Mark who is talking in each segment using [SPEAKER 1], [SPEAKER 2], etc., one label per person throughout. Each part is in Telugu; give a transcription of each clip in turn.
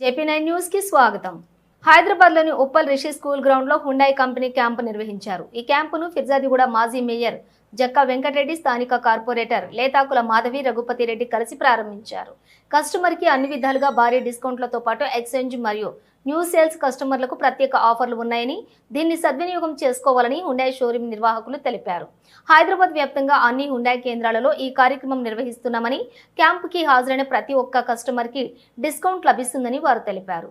[SPEAKER 1] జేపీ నైన్ న్యూస్కి స్వాగతం. హైదరాబాద్లోని ఉప్పల్ రిషి స్కూల్ గ్రౌండ్లో హుండాయ్ కంపెనీ క్యాంపు నిర్వహించారు. ఈ క్యాంపును ఫిర్జాదిగూడ మాజీ మేయర్ జక్కా వెంకటరెడ్డి స్థానిక కార్పొరేటర్ లేతాకుల మాధవి రఘుపతి రెడ్డి కలిసి ప్రారంభించారు. కస్టమర్కి అన్ని విధాలుగా భారీ డిస్కౌంట్లతో పాటు ఎక్స్చేంజ్ మరియు న్యూ సేల్స్ కస్టమర్లకు ప్రత్యేక ఆఫర్లు ఉన్నాయని దీన్ని సద్వినియోగం చేసుకోవాలని హుండాయ్ షోరూమ్ నిర్వాహకులు తెలిపారు. హైదరాబాద్ వ్యాప్తంగా అన్ని హుండాయ్ కేంద్రాలలో ఈ కార్యక్రమం నిర్వహిస్తున్నామని క్యాంపుకి హాజరైన ప్రతి ఒక్క కస్టమర్కి డిస్కౌంట్ లభిస్తుందని వారు తెలిపారు.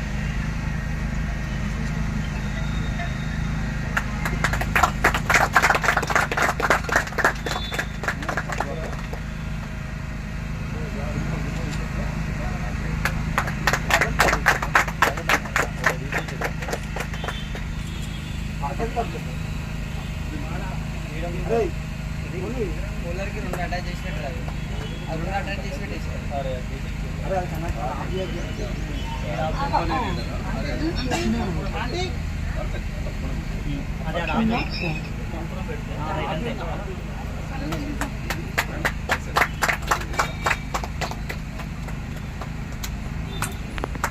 [SPEAKER 2] కూలర్కి రెండు అటాచ్ చేసి పెట్టారు అది అది రెండు అటాచ్ చేసి పెట్టేసారు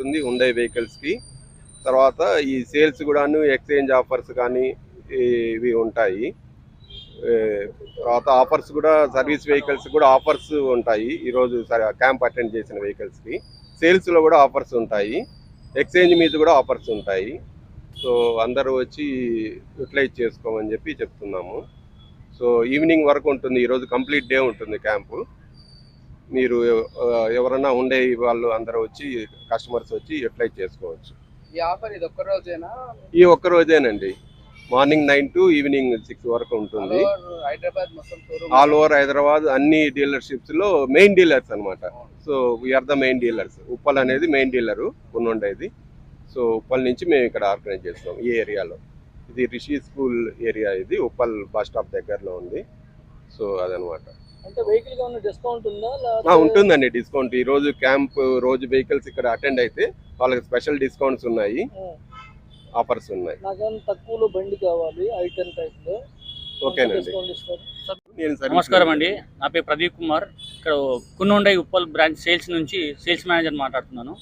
[SPEAKER 3] ఉంటుంది ఉండే వెహికల్స్కి తర్వాత ఈ సేల్స్ కూడాను ఎక్స్చేంజ్ ఆఫర్స్ కానీ ఇవి ఉంటాయి. తర్వాత ఆఫర్స్ కూడా సర్వీస్ వెహికల్స్ కూడా ఆఫర్స్ ఉంటాయి. ఈరోజు క్యాంప్ అటెండ్ చేసిన వెహికల్స్కి సేల్స్లో కూడా ఆఫర్స్ ఉంటాయి. ఎక్స్చేంజ్ మీద కూడా ఆఫర్స్ ఉంటాయి. సో అందరూ వచ్చి యూటిలైజ్ చేసుకోమని చెప్పి చెప్తున్నాము. సో ఈవినింగ్ వరకు ఉంటుంది. ఈరోజు కంప్లీట్ డే ఉంటుంది క్యాంపు. మీరు ఎవరన్నా ఉండే వాళ్ళు అందరూ వచ్చి కస్టమర్స్ వచ్చి యూటిలైజ్ చేసుకోవచ్చు.
[SPEAKER 2] ఈ ఆఫర్ ఇది ఒక్క రోజేనా?
[SPEAKER 3] ఈ ఒక్క రోజేనండి. Morning nine to evening six వరకు ఉంటుంది.
[SPEAKER 2] హైదరాబాద్ మొత్తం
[SPEAKER 3] ఆల్ ఓవర్ హైదరాబాద్ అన్ని డీలర్షిప్స్లో మెయిన్ డీలర్స్ అన్నమాట. So we're the main dealers Uppal అనేది మెయిన్ డీలరు ఉండేది సో ఉప్పల్ నుంచి మేము ఇక్కడ ఆర్గనైజ్ చేస్తాం ఈ ఏరియాలో. ఇది రిషి స్కూల్ ఏరియా ఇది. ఉప్పల్ బస్ స్టాప్ దగ్గరలో ఉంది. సో అదనమాట
[SPEAKER 4] అంటే వెహికల్కి ఏమైనా డిస్కౌంట్ ఉందా?
[SPEAKER 3] ఆ, ఉంటుందండి డిస్కౌంట్ ఈ రోజు క్యాంప్ రోజు వెహికల్స్ ఇక్కడ అటెండ్ అయితే వాళ్ళకి స్పెషల్ డిస్కౌంట్స్ ఉన్నాయి ఆఫర్స్ ఉన్నాయి.
[SPEAKER 4] తక్కువలో బండి కావాలి ఐటెన్ టైప్లో
[SPEAKER 3] ఓకేనండి.
[SPEAKER 5] నమస్కారం అండి. నా పేరు ప్రదీప్ కుమార్. ఇక్కడ Kun Hyundai Uppal branch sales నుంచి సేల్స్ మేనేజర్ మాట్లాడుతున్నాను.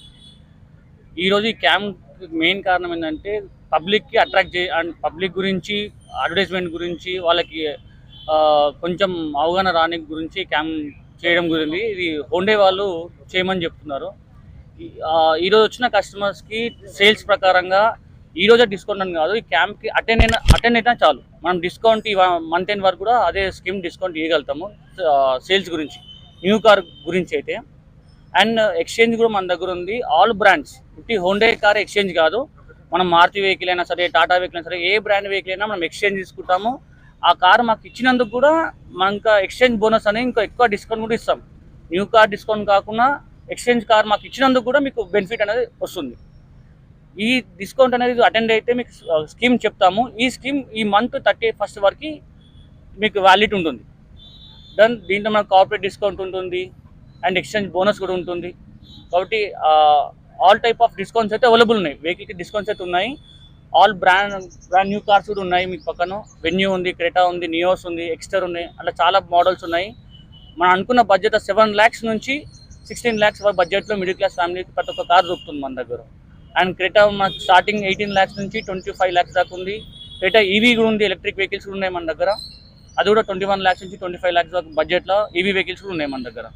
[SPEAKER 5] ఈరోజు ఈ క్యాంప్ మెయిన్ కారణం ఏంటంటే పబ్లిక్కి అట్రాక్ట్ చే అండ్ పబ్లిక్ గురించి అడ్వర్టైజ్మెంట్ గురించి వాళ్ళకి కొంచెం అవగాహన రాని గురించి క్యాంప్ చేయడం గురించి ఇది హోండే వాళ్ళు చేయమని చెప్తున్నారు. ఈరోజు వచ్చిన కస్టమర్స్కి సేల్స్ ప్రకారంగా ఈరోజే డిస్కౌంట్ అని కాదు ఈ క్యాంప్కి అటెండ్ అయిన అటెండ్ అయినా చాలు. మనం డిస్కౌంట్ ఈ మంత్ ఎండ్ వరకు కూడా అదే స్కీమ్ డిస్కౌంట్ ఇవ్వగలుగుతాము సేల్స్ గురించి న్యూ కార్ గురించి అయితే. అండ్ ఎక్స్చేంజ్ కూడా మన దగ్గర ఉంది. ఆల్ బ్రాండ్స్ ఇట్టి హోండే కార్ ఎక్స్చేంజ్ కాదు. మనం మారుతి వెహికల్ అయినా సరే టాటా వెహికల్ అయినా సరే ఏ బ్రాండ్ వెహికల్ అయినా మనం ఎక్స్చేంజ్ తీసుకుంటాము. ఆ కార్ మాకు ఇచ్చినందుకు కూడా మనం ఇంకా ఎక్స్చేంజ్ బోనస్ అనేది ఇంకా ఎక్కువ డిస్కౌంట్ కూడా ఇస్తాం. న్యూ కార్ డిస్కౌంట్ కాకుండా ఎక్స్చేంజ్ కార్ మాకు ఇచ్చినందుకు కూడా మీకు బెనిఫిట్ అనేది వస్తుంది. ఈ డిస్కౌంట్ అనేది అటెండ్ అయితే మీకు స్కీమ్ చెప్తాము. ఈ స్కీమ్ ఈ మంత్ థర్టీ ఫస్ట్ వరకు మీకు వ్యాలిడ్ ఉంటుంది. దెన్ దీంట్లో మనకు కార్పొరేట్ డిస్కౌంట్ ఉంటుంది అండ్ ఎక్స్చేంజ్ బోనస్ కూడా ఉంటుంది. కాబట్టి ఆల్ టైప్ ఆఫ్ డిస్కౌంట్స్ అయితే అవైలబుల్ ఉన్నాయి. వెహికల్కి డిస్కౌంట్స్ అయితే ఉన్నాయి. All brand brand new cars కూడా ఉన్నాయి మీకు పక్కన. వెన్యూ ఉంది క్రెటా ఉంది నియోస్ ఉంది ఎక్స్టర్ ఉన్నాయి. అలా చాలా మోడల్స్ ఉన్నాయి. మనం అనుకున్న బడ్జెట్ సెవెన్ ల్యాక్స్ నుంచి సిక్స్టీన్ ల్యాక్స్ బడ్జెట్లో మిడిల్ క్లాస్ ఫ్యామిలీకి ప్రతి ఒక్క కార్ దొరుకుతుంది మన దగ్గర. అండ్ క్రెటా మనకు స్టార్టింగ్ ఎయిటీన్ ల్యాక్స్ నుంచి ట్వంటీ ఫైవ్ ల్యాక్స్ దాకా ఉంది. క్రెటా ఈవీ కూడా ఉంది ఎలక్ట్రిక్ వెహికల్స్ కూడా ఉన్నాయి మన దగ్గర. అది కూడా ట్వంటీ వన్ ల్యాక్స్ నుంచి ట్వంటీ ఫైవ్ ల్యాక్స్ దాకా బడ్జెట్లో ఈవీ వెహికల్స్ కూడా ఉన్నాయి మన దగ్గర.